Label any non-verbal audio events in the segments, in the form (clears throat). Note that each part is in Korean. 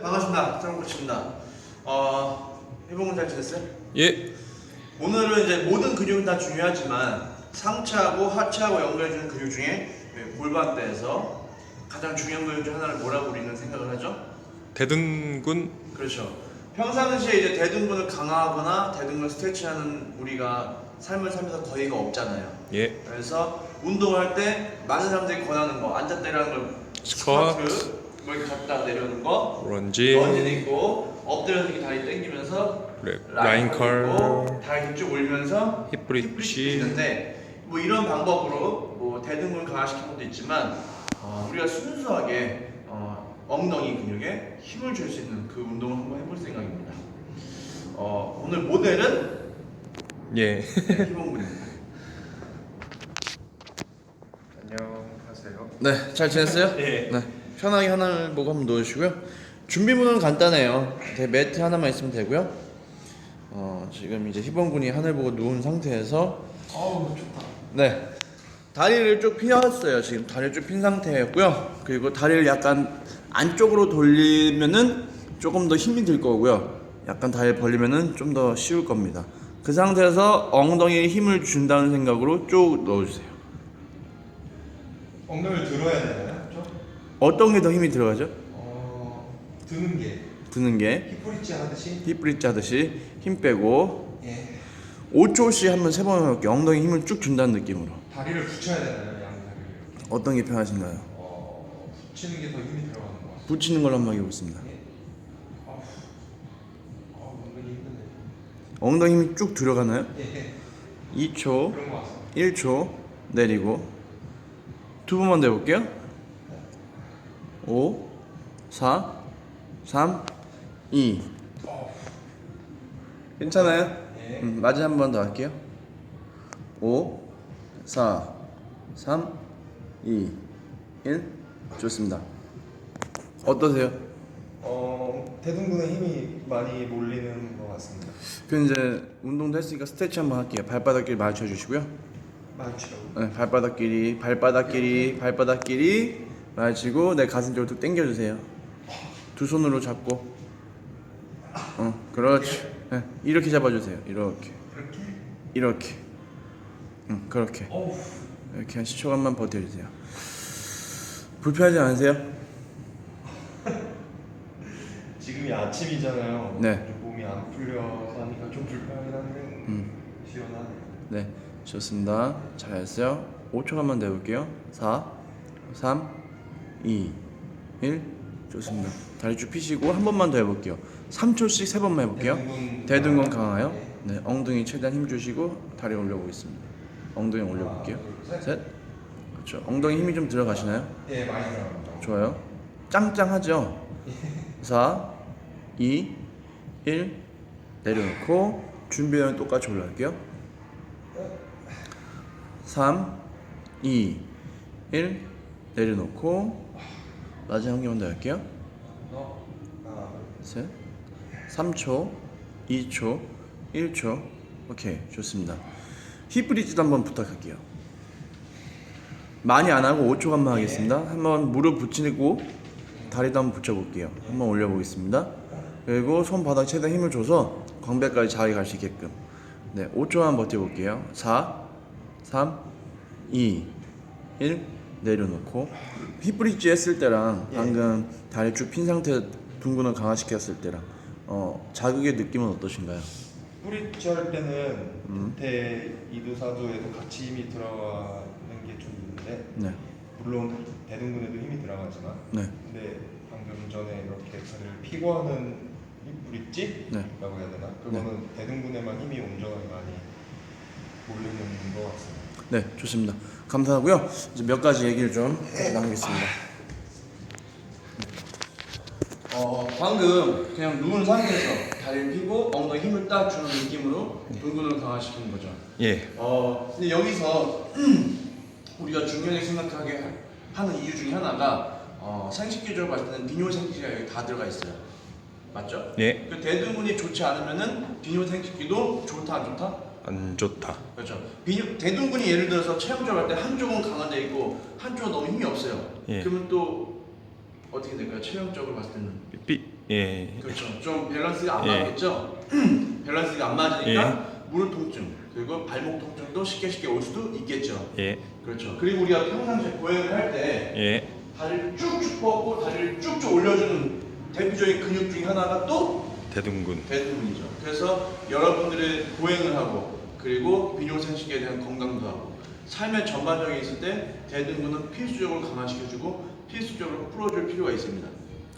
반갑습니다.张코치입니다. 어, 해봉은 잘 지냈어요? 예. 오늘은 이제 모든 근육은 다 중요하지만 상체하고 하체하고 연결해주는 근육 중에 골반대에서 가장 중요한 근육 중 하나를 뭐라고 우리는 생각을 하죠? 대등군 그렇죠. 평상시에 이제 대둔근을 강화하거나 대둔근 스트레칭하는 우리가 삶을 살면서 거의가 없잖아요. 예. 그래서 운동할 때 많은 사람들이 권하는 거 앉아 때리는 걸 스쿼트. 스쿼트, 뭐 이렇게 갔다 내려오는 거 런지 런지도 있고 엎드려서 이렇게 다리 당기면서 그래, 라인 컬. 다리 쭉 올리면서 힙 브릿지. 있는데 뭐 이런 방법으로 뭐 대등근 강화시키는 것도 있지만 어, 우리가 순수하게 어, 엉덩이 근육에 힘을 줄 수 있는 그 운동을 한번 해볼 생각입니다. 어, 오늘 모델은 예. (laughs) 희봉군입니다. 안녕하세요. 네, 잘 지냈어요? 예. 네, 편하게 하나를 보고 한번 놓으시고요. 준비물은 간단해요. 네, 매트 하나만 있으면 되고요. 어, 지금 이제 희범군이 하늘 보고 누운 상태에서 어우 좋다. 네, 다리를 쭉 펴었어요. 지금 다리를 쭉 핀 상태였고요. 그리고 다리를 약간 안쪽으로 돌리면은 조금 더 힘이 들 거고요. 약간 다리 벌리면은 좀 더 쉬울 겁니다. 그 상태에서 엉덩이에 힘을 준다는 생각으로 쭉 넣어주세요. 엉덩이를 들어야 되나요? 좀? 어떤 게 더 힘이 들어가죠? 어, 드는 게 드는 게 힙브릿지 하듯이 힙브릿지 하듯이 힘 빼고 예. 5초씩 한번 세 번 해볼게요. 엉덩이 힘을 쭉 준다는 느낌으로. 다리를 붙여야 되나요? 양 다리를 어떤 게 편하신가요? 어, 붙이는 게 더 힘이 들어가는 것 같아요 붙이는 걸로 한번 해보겠습니다. 예. 어우, 어우, 은근히 힘드네 엉덩이 힘이 쭉 들어가나요? 예. 2초, 그런 것 같습니다 1초 내리고 두 번만 더 해볼게요. 5, 4, 3, 2. 괜찮아요? 예. 음, 마지막 한번 더 할게요. 5, 4, 3, 2, 1. 좋습니다. 어떠세요? 어, 대둔근에 힘이 많이 몰리는 것 같습니다 그 이제 운동도 했으니까 스트레치 한번 할게요. 발바닥 길이 맞춰 주시고요. 많죠 네, 발바닥 길이, 발바닥 길이, 발바닥 길이 맞추고 내 가슴 쪽으로 쭉 당겨 주세요. 두 손으로 잡고. 어, 그렇지. 네, 이렇게 잡아 주세요. 이렇게. 이렇게? 이렇게. 응, 그렇게. 이렇게 한 10초간만 버텨 주세요. 불편하지 않으세요? (laughs) 지금이 아침이잖아요 네. 좀 몸이 안 풀려서 하니까 좀 불편하긴 한데 음. 시원하네요 네, 좋습니다. 잘했어요. 5초간만 더 해볼게요. 4, 3, 2, 1. 좋습니다. 다리 쭉 펴시고 한 번만 더 해볼게요. 3초씩 세 번만 해볼게요. 대둔근 강화요. 네. 네, 엉덩이 최대한 힘 주시고 다리 올려보겠습니다. 엉덩이 올려볼게요. 셋. 그렇죠. 엉덩이 힘이 좀 들어가시나요? 예, 많이 들어갑니다 좋아요. 짱짱하죠? 4, 2, 1. 내려놓고 준비하면 똑같이 올라갈게요. 3, 2, 1. 내려놓고 마지막 한 개만 더 할게요. 어, 둘, 셋, 3초, 2초, 1초. 오케이, 좋습니다. 힙브리지도 한번 부탁할게요. 많이 안 하고 5초간만 하겠습니다. 한번 무릎 붙이고 다리도 한번 붙여볼게요. 한번 올려보겠습니다. 그리고 손바닥 최대한 힘을 줘서 광배까지 잘 갈 수 있게끔. 네, 5초만 버텨볼게요. 4, 3, 2, 1 내려놓고 힙브릿지 했을 때랑 예. 방금 다리 쭉 핀 상태 둥근을 강화시켰을 때랑 어, 자극의 느낌은 어떠신가요? 뿌리치 할 때는 음. 밑에 이두사두에도 같이 힘이 들어가는 게 좀 있는데 네, 물론 대둔근에도 힘이 들어가지만 네, 근데 방금 전에 이렇게 다리를 피고 하는 이 뿌리찌라고 네. 해야 되나? 그거는 대둔근에만 힘이 온전하게 많이 몰리는 것 같습니다. 네, 좋습니다. 감사하고요. 이제 몇 가지 얘기를 좀 나누겠습니다. 어, 방금 그냥 누운 상태에서 다리를 펴고 엉덩이 힘을 딱 주는 느낌으로 둥근을 강화시키는 거죠. 예. 어, 근데 여기서 (clears throat) 우리가 중요하게 생각하게 하는 이유 중에 하나가 어, 생식기적으로 봤을 때는 비뇨 생식기가 여기 다 들어가 있어요. 맞죠? 예. 그 대둔근이 좋지 않으면은 비뇨 생식기도 좋다 안 좋다? 안 좋다. 그렇죠. 비뇨, 대둔근이 예를 들어서 체형적으로 할 때 한 쪽은 강화돼 있고 한 쪽은 너무 힘이 없어요. 예. 그러면 또 어떻게 될까요? 체형적으로 봤을 때는 삐 예. 그렇죠. 좀 밸런스가 안 예. 맞겠죠. (clears throat) 밸런스가 안 맞으니까 무릎 통증 그리고 발목 통증도 쉽게 쉽게 올 수도 있겠죠. 예. 그렇죠. 그리고 우리가 평상시에 보행을 할 때 예. 다리를 쭉쭉 뻗고 다리를 쭉쭉 올려주는 대표적인 근육 중에 하나가 또 대둔근. 대둔근이죠. 그래서 여러분들의 보행을 하고 그리고 비뇨생식에 대한 건강도 하고 삶의 전반적인 있을 때 대둔근은 필수적으로 강화시켜주고 필수적으로 풀어줄 필요가 있습니다.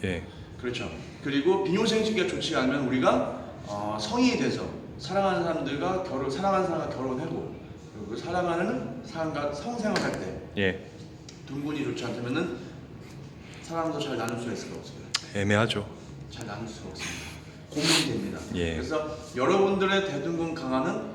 예. 그렇죠. 그리고 비뇨생식이 좋지 않으면 우리가 어, 성인이 돼서 사랑하는 사람들과 결혼, 사랑하는 사람과 결혼하고 그리고 사랑하는 사람과 성생활할 때 예. 둔근이 좋지 않다면은 사랑도 잘 나눌 수가 있을 것 없어요. 애매하죠. 잘 나눌 수가 없습니다. 고민이 됩니다. 예. 그래서 여러분들의 대둔근 강화는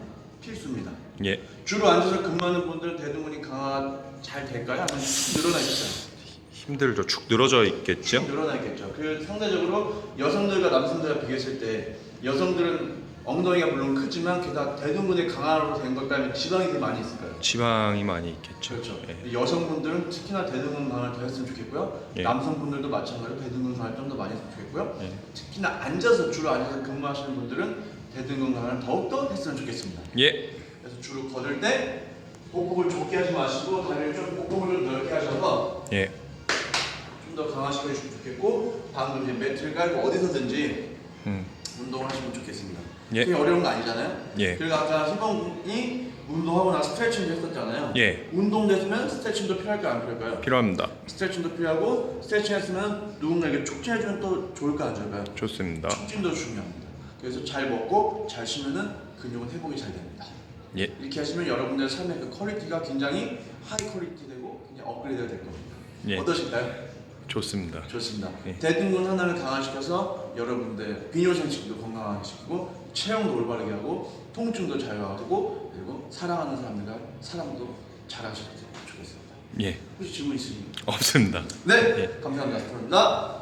필수입니다. 예. 주로 앉아서 근무하는 분들은 대둔근이 강화 잘 될까요? 아니면 늘어나 있어요? 힘들죠. 축 늘어져 있겠죠. 늘어나 있겠죠. 그 상대적으로 여성들과 남성들과 비교했을 때 여성들은 엉덩이가 물론 크지만 게다가 대둔근이 강화로 된 것 때문에 지방이 되게 많이 있을까요? 지방이 많이 있겠죠. 그렇죠. 예. 여성분들은 특히나 대둔근 강화를 더 했으면 좋겠고요. 예. 남성분들도 마찬가지로 대둔근 강화를 좀 더 많이 했으면 좋겠고요. 예. 특히나 앉아서 주로 앉아서 근무하시는 분들은 강화를 더욱더 했으면 좋겠습니다. 예. 그래서 주로 걸을 때 복복을 좁게 하지 마시고 다리를 좀 복복을 좀 넓게 하셔서 예. 좀 더 강화시켜 주시면 좋겠고 방금 이제 매트를 깔고 어디서든지 음. 운동을 하시면 좋겠습니다. 예. 그게 어려운 거 아니잖아요. 예. 그리고 아까 희범이 운동하고 나서 스트레칭도 했었잖아요. 예. 운동 됐으면 스트레칭도 필요할까요? 안 필요할까요? 필요합니다. 스트레칭도 필요하고 스트레칭 했으면 누군가에게 촉진해주면 또 좋을까 안 좋을까요? 좋습니다. 촉진도 중요합니다. 그래서 잘 먹고 잘 쉬면은 근육은 회복이 잘 됩니다. 예. 이렇게 하시면 여러분들의 삶의 그 퀄리티가 굉장히 하이 퀄리티 되고 굉장히 업그레이드가 될 겁니다. 예. 어떠실까요? 좋습니다. 좋습니다. 예. 대둔근 하나를 강화시켜서 여러분들 비뇨생식도 건강하시키고 체형도 올바르게 하고 통증도 자유하고 그리고 사랑하는 사람들과 사랑도 잘하셨으면 좋겠습니다. 예. 혹시 질문 있으신가요? 없습니다. 네, 예. 감사합니다. 감사합니다.